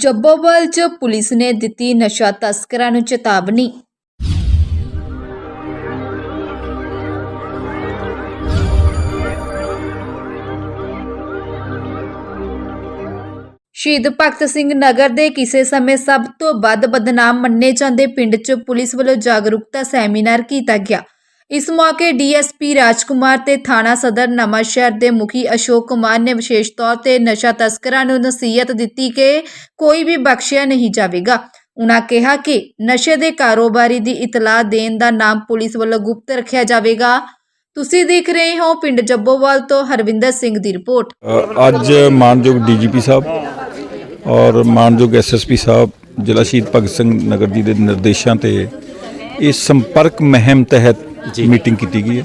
ਜੱਬੋਵਾਲ 'ਚ ਪੁਲਿਸ ਨੇ ਦਿੱਤੀ ਨਸ਼ਾ ਤਸਕਰਾਂ ਨੂੰ ਚੇਤਾਵਨੀ। ਸ਼ਹੀਦ ਭਗਤ ਸਿੰਘ ਨਗਰ ਦੇ ਕਿਸੇ ਸਮੇਂ ਸਭ ਤੋਂ ਵੱਧ ਬਦਨਾਮ ਮੰਨੇ ਜਾਂਦੇ ਪਿੰਡ 'ਚ ਪੁਲਿਸ ਵੱਲੋਂ ਜਾਗਰੂਕਤਾ ਸੈਮੀਨਾਰ ਕੀਤਾ ਗਿਆ। ਇਸ ਮੌਕੇ ਡੀਐਸਪੀ ਰਾਜਕੁਮਾਰ ਤੇ ਥਾਣਾ ਸਦਰ ਨਵਾਂਸ਼ਹਿਰ ਦੇ ਮੁਖੀ ਅਸ਼ੋਕ ਕੁਮਾਰ ਨੇ ਵਿਸ਼ੇਸ਼ ਤੌਰ ਤੇ ਨਸ਼ਾ ਤਸਕਰਾਂ ਨੂੰ ਨਸੀਹਤ ਦਿੱਤੀ ਕਿ ਕੋਈ ਵੀ ਬਖਸ਼ਿਆ ਨਹੀਂ ਜਾਵੇਗਾ। ਉਨ੍ਹਾਂ ਕਿਹਾ ਕਿ ਨਸ਼ੇ ਦੇ ਕਾਰੋਬਾਰੀ ਦੀ ਇਤਲਾਹ ਦੇਣ ਦਾ ਨਾਮ ਪੁਲਿਸ ਵੱਲੋਂ ਗੁਪਤ ਰੱਖਿਆ ਜਾਵੇਗਾ। ਤੁਸੀਂ ਦੇਖ ਰਹੇ ਹੋ ਪਿੰਡ ਜੱਬੋਵਾਲ ਤੋਂ ਹਰਵਿੰਦਰ ਸਿੰਘ ਦੀ ਰਿਪੋਰਟ। ਅ, ਅੱਜ ਮਾਨਯੋਗ ਡੀਜੀਪੀ ਸਾਹਿਬ ਔਰ ਮਾਨਯੋਗ ਐਸਐਸਪੀ ਸਾਹਿਬ ਜ਼ਿਲ੍ਹਾ ਸ਼ਹੀਦ ਭਗਤ ਸਿੰਘ ਨਗਰ ਜੀ ਦੇ ਨਿਰਦੇਸ਼ਾਂ ਤੇ ਇਹ ਸੰਪਰਕ ਮਹਿਮ ਤਹਿਤ ਮੀਟਿੰਗ ਕੀਤੀ ਗਈ ਹੈ।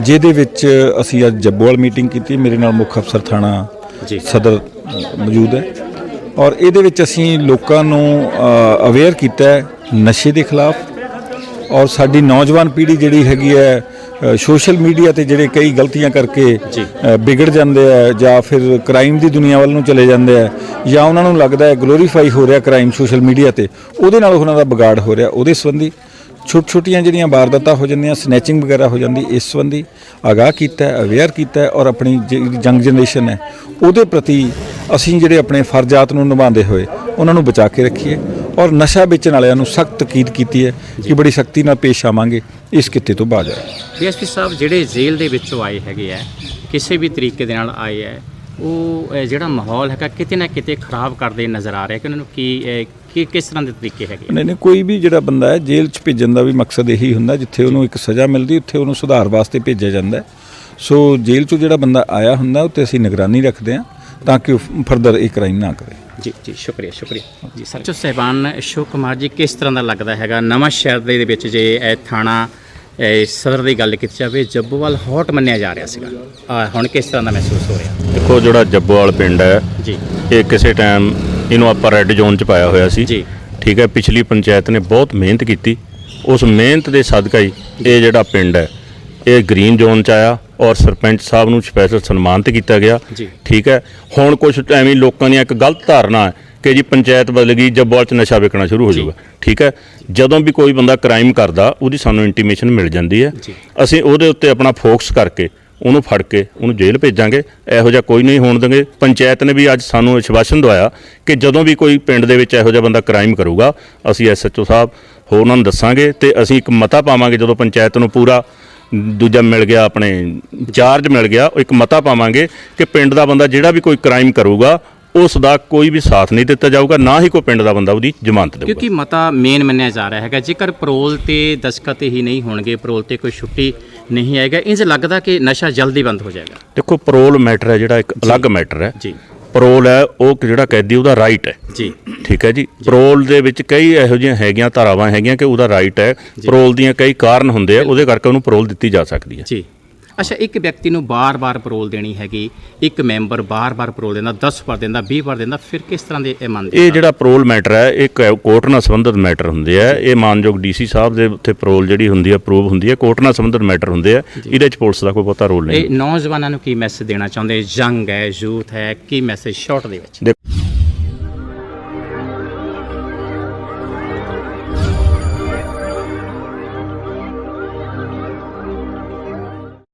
ਜਿਹਦੇ ਵਿੱਚ ਅਸੀਂ ਅੱਜ ਜੱਬੋਵਾਲ ਮੀਟਿੰਗ ਕੀਤੀ। ਮੇਰੇ ਨਾਲ ਮੁੱਖ ਅਫਸਰ ਥਾਣਾ ਸਦਰ ਮੌਜੂਦ ਹੈ। ਔਰ ਇਹਦੇ ਵਿੱਚ ਅਸੀਂ ਲੋਕਾਂ ਨੂੰ ਅਵੇਅਰ ਕੀਤਾ ਨਸ਼ੇ ਦੇ ਖਿਲਾਫ। ਔਰ ਸਾਡੀ ਨੌਜਵਾਨ ਪੀੜ੍ਹੀ ਜਿਹੜੀ ਹੈਗੀ ਹੈ ਸੋਸ਼ਲ ਮੀਡੀਆ ਤੇ ਜਿਹੜੇ ਕਈ ਗਲਤੀਆਂ ਕਰਕੇ ਵਿਗੜ ਜਾਂਦੇ ਆ ਜਾਂ ਫਿਰ ਕ੍ਰਾਈਮ ਦੀ ਦੁਨੀਆ ਵੱਲ ਨੂੰ ਚਲੇ ਜਾਂਦੇ ਆ ਜਾਂ ਉਹਨਾਂ ਨੂੰ ਲੱਗਦਾ ਹੈ ਗਲੋਰੀਫਾਈ ਹੋ ਰਿਹਾ ਕ੍ਰਾਈਮ ਸੋਸ਼ਲ ਮੀਡੀਆ ਤੇ। ਉਹਦੇ ਨਾਲ ਉਹਨਾਂ ਦਾ ਵਿਗਾੜ ਹੋ ਰਿਹਾ। ਉਹਦੇ ਸੰਬੰਧੀ ਛੋਟ ਛੋਟੀਆਂ ਜਿਹੜੀਆਂ ਵਾਰਦਾਤਾਂ ਹੋ ਜਾਂਦੀਆਂ ਸਨੈਚਿੰਗ ਵਗੈਰਾ ਹੋ ਜਾਂਦੀ, ਇਸ ਸੰਬੰਧੀ ਆਗਾਹ ਕੀਤਾ ਹੈ ਅਵੇਅਰ ਕੀਤਾ ਹੈ ਔਰ ਆਪਣੀ ਜਿਹੜੀ ਯੰਗ ਜਨਰੇਸ਼ਨ ਹੈ, ਉਹਦੇ ਪ੍ਰਤੀ ਅਸੀਂ ਜਿਹੜੇ ਆਪਣੇ ਫਰਜ਼ਾਤ ਨੂੰ ਨਿਭਾਉਂਦੇ ਹੋਏ ਉਹਨਾਂ ਨੂੰ ਬਚਾ ਕੇ ਰੱਖੀਏ ਔਰ ਨਸ਼ਾ ਵੇਚਣ ਵਾਲਿਆਂ ਨੂੰ ਸਖਤ ਤਕੀਦ ਕੀਤੀ ਹੈ ਕਿ ਬੜੀ ਸਖਤੀ ਨਾਲ ਪੇਸ਼ ਆਵਾਂਗੇ, ਇਸ ਕਿੱਤੇ ਤੋਂ ਬਾਜ ਆਏ ਡੀਐਸਪੀ ਸਾਹਿਬ, ਜਿਹੜੇ ਜੇਲ੍ਹ ਦੇ ਵਿੱਚੋਂ ਆਏ ਹੈਗੇ ਆ, ਕਿਸੇ ਵੀ ਤਰੀਕੇ ਦੇ ਨਾਲ ਆਏ ਆ, ਉਹ ਜਿਹੜਾ ਮਾਹੌਲ ਹੈਗਾ ਕਿਤੇ ਨਾ ਕਿਤੇ ਖਰਾਬ ਕਰਦੇ ਨਜ਼ਰ ਆ ਰਿਹਾ ਕਿ ਉਹਨਾਂ ਨੂੰ ਕੀ ਕੀ ਕਿਸ ਤਰ੍ਹਾਂ ਦੇ ਤਰੀਕੇ ਹੈਗੇ? ਨਹੀਂ ਨਹੀਂ ਕੋਈ ਵੀ ਜਿਹੜਾ ਬੰਦਾ ਹੈ ਜੇਲ੍ਹ 'ਚ ਭੇਜਣ ਦਾ ਵੀ ਮਕਸਦ ਇਹੀ ਹੁੰਦਾ ਜਿੱਥੇ ਉਹਨੂੰ ਇੱਕ ਸਜ਼ਾ ਮਿਲਦੀ ਉੱਥੇ ਉਹਨੂੰ ਸੁਧਾਰ ਵਾਸਤੇ ਭੇਜਿਆ ਜਾਂਦਾ। ਸੋ ਜੇਲ੍ਹ 'ਚੋਂ ਜਿਹੜਾ ਬੰਦਾ ਆਇਆ ਹੁੰਦਾ ਉੱਤੇ ਅਸੀਂ ਨਿਗਰਾਨੀ ਰੱਖਦੇ ਹਾਂ ਤਾਂ ਕਿ ਉਹ ਫਰਦਰ ਇਹ ਕ੍ਰਾਈਮ ਨਾ ਕਰੇ। ਜੀ ਜੀ ਸ਼ੁਕਰੀਆ ਸ਼ੁਕਰੀਆ। ਜੀ ਸਰ ਜੋ ਸਹਿਬਾਨ ਅਸ਼ੋਕ ਕੁਮਾਰ ਜੀ ਕਿਸ ਤਰ੍ਹਾਂ ਦਾ ਲੱਗਦਾ ਹੈਗਾ? ਨਵਾਂ ਸ਼ਹਿਰ ਦੇ ਵਿੱਚ ਜੇ ਇਹ ਥਾਣਾ ਇਹ ਸਦਰ ਦੀ ਗੱਲ ਕੀਤੀ ਜਾਵੇ ਜੱਬੋਵਾਲ ਹੌਟ ਮੰਨਿਆ ਜਾ ਰਿਹਾ ਸੀਗਾ। ਹੁਣ ਕਿਸ ਤਰ੍ਹਾਂ ਦਾ ਮਹਿਸੂਸ ਹੋ ਰਿਹਾ? ਦੇਖੋ ਜਿਹੜਾ ਜੱਬੋਵਾਲ ਪਿੰਡ ਹੈ ਜੀ। ਇਹ ਕਿਸੇ ਟਾਈਮ ਇਹਨੂੰ ਆਪਾਂ ਰੈੱਡ ਜ਼ੋਨ ਚ ਪਾਇਆ ਹੋਇਆ ਸੀ ਜੀ। ਠੀਕ ਹੈ ਪਿਛਲੀ ਪੰਚਾਇਤ ਨੇ ਬਹੁਤ ਮਿਹਨਤ ਕੀਤੀ ਉਸ ਮਿਹਨਤ ਦੇ ਸਦਕਾ ਹੀ ਇਹ ਜਿਹੜਾ ਪਿੰਡ ਹੈ ਇਹ ਗ੍ਰੀਨ ਜ਼ੋਨ ਚ ਆਇਆ ਔਰ ਸਰਪੰਚ ਸਾਹਿਬ ਨੂੰ ਸਪੈਸ਼ਲ ਸਨਮਾਨਿਤ ਕੀਤਾ ਗਿਆ। ਠੀਕ ਹੈ ਹੁਣ ਕੁਝ ਐਵੇਂ ਲੋਕਾਂ ਦੀਆਂ ਇੱਕ ਗਲਤ ਧਾਰਨਾ ਹੈ ਕਿ ਜੀ ਪੰਚਾਇਤ ਬਦਲ ਗਈ ਜੱਬੋਵਾਲ ਚ ਨਸ਼ਾ ਵਿਕਣਾ ਸ਼ੁਰੂ ਹੋ ਜਾਊਗਾ ਠੀਕ ਹੈ ਜਦੋਂ ਵੀ ਕੋਈ ਬੰਦਾ ਕ੍ਰਾਈਮ ਕਰਦਾ ਉਹਦੀ ਸਾਨੂੰ ਇੰਟੀਮੇਸ਼ਨ ਮਿਲ ਜਾਂਦੀ ਹੈ। ਅਸੀਂ ਉਹਦੇ ਉੱਤੇ ਆਪਣਾ ਫੋਕਸ ਕਰਕੇ ਉਹਨੂੰ ਫੜ ਕੇ ਉਹਨੂੰ ਜੇਲ੍ਹ ਭੇਜਾਂਗੇ। ਇਹੋ ਜਿਹਾ ਕੋਈ ਨਹੀਂ ਹੋਣ ਦੇਵਾਂਗੇ ਪੰਚਾਇਤ ਨੇ ਵੀ ਅੱਜ ਸਾਨੂੰ ਆਸ਼ਵਾਸਨ ਦਵਾਇਆ ਕਿ ਜਦੋਂ ਵੀ ਕੋਈ ਪਿੰਡ ਦੇ ਵਿੱਚ ਇਹੋ ਜਿਹਾ ਬੰਦਾ ਕ੍ਰਾਈਮ ਕਰੂਗਾ, ਅਸੀਂ ਐਸਐਚਓ ਸਾਹਿਬ ਹੋਰ ਉਹਨਾਂ ਨੂੰ ਦੱਸਾਂਗੇ ਤੇ ਅਸੀਂ ਇੱਕ ਮਤਾ ਪਾਵਾਂਗੇ ਜਦੋਂ ਪੰਚਾਇਤ ਨੂੰ ਪੂਰਾ ਦੂਜਾ ਮਿਲ ਗਿਆ, ਆਪਣੇ ਚਾਰਜ ਮਿਲ ਗਿਆ, ਉਹ ਇੱਕ ਮਤਾ ਪਾਵਾਂਗੇ ਕਿ ਪਿੰਡ ਦਾ ਬੰਦਾ ਜਿਹੜਾ ਵੀ ਕੋਈ ਕ੍ਰਾਈਮ ਕਰੂਗਾ ਉਸ ਦਾ ਕੋਈ ਵੀ ਸਾਥ ਨਹੀਂ ਦਿੱਤਾ ਜਾਊਗਾ ਨਾ ਹੀ ਕੋਈ ਪਿੰਡ ਦਾ ਬੰਦਾ ਉਹਦੀ ਜ਼ਮਾਨਤ ਦੇਊਗਾ। ਕਿਉਂਕਿ ਮਤਾ ਮੇਨ ਮੰਨਿਆ ਜਾ ਰਿਹਾ ਹੈਗਾ ਜੇਕਰ ਪਰੋਲ ਤੇ ਦਸਖਤ ਹੀ ਨਹੀਂ ਹੋਣਗੇ ਪਰੋਲ ਤੇ ਕੋਈ ਛੁੱਟੀ ਨਹੀਂ ਆਏਗਾ ਇੰਜ ਲੱਗਦਾ ਕਿ ਨਸ਼ਾ ਜਲਦੀ ਬੰਦ ਹੋ ਜਾਏਗਾ। ਦੇਖੋ ਪਰੋਲ ਮੈਟਰ ਹੈ ਜਿਹੜਾ ਇੱਕ ਅਲੱਗ ਮੈਟਰ ਹੈ। ਜੀ। ਪਰੋਲ ਹੈ ਉਹ ਜਿਹੜਾ ਕੈਦੀ ਉਹਦਾ ਰਾਈਟ ਹੈ। ਜੀ। ਠੀਕ ਹੈ ਜੀ? ਪਰੋਲ ਦੇ ਵਿੱਚ ਕਈ ਇਹੋ ਜਿਹੀਆਂ ਹੈਗੀਆਂ ਧਾਰਾਵਾਂ ਹੈਗੀਆਂ ਕਿ ਉਹਦਾ ਰਾਈਟ ਹੈ। ਪਰੋਲ ਦੀਆਂ ਕਈ ਕਾਰਨ ਹੁੰਦੇ ਆ ਉਹਦੇ ਕਰਕੇ ਉਹਨੂੰ ਪਰੋਲ ਦਿੱਤੀ ਜਾ ਸਕਦੀ ਹੈ। ਜੀ। ਅੱਛਾ ਇੱਕ ਵਿਅਕਤੀ ਨੂੰ ਬਾਰ-ਬਾਰ ਪਰੋਲ ਦੇਣੀ ਹੈਗੀ ਇੱਕ ਮੈਂਬਰ ਬਾਰ-ਬਾਰ ਪਰੋਲ ਦਿੰਦਾ 10 ਵਾਰ ਦਿੰਦਾ 20 ਵਾਰ ਦਿੰਦਾ ਫਿਰ ਕਿਸ ਤਰ੍ਹਾਂ ਦੇ ਇਹ ਮੰਨਦੇ ਇਹ ਜਿਹੜਾ ਪਰੋਲ ਮੈਟਰ ਹੈ ਇਹ ਕੋਰਟ ਨਾਲ ਸੰਬੰਧਿਤ ਮੈਟਰ ਹੁੰਦੇ ਆ ਇਹ ਮਾਨਯੋਗ ਡੀਸੀ ਸਾਹਿਬ ਦੇ ਉੱਤੇ ਪਰੋਲ ਜਿਹੜੀ ਹੁੰਦੀ ਹੈ ਅਪਰੂਵ ਹੁੰਦੀ ਹੈ। ਕੋਰਟ ਨਾਲ ਸੰਬੰਧਿਤ ਮੈਟਰ ਹੁੰਦੇ ਆ। ਇਹਦੇ ਚ ਪੁਲਿਸ ਦਾ ਕੋਈ ਬਹੁਤਾ ਰੋਲ ਨਹੀਂ। ਇਹ ਨੌਜਵਾਨਾਂ ਨੂੰ ਕੀ ਮੈਸੇਜ ਦੇਣਾ ਚਾਹੁੰਦੇ? ਯੰਗ ਹੈ ਯੂਥ ਹੈ ਕੀ ਮੈਸੇਜ ਸ਼ਾਰਟ ਦੇ ਵਿੱਚ?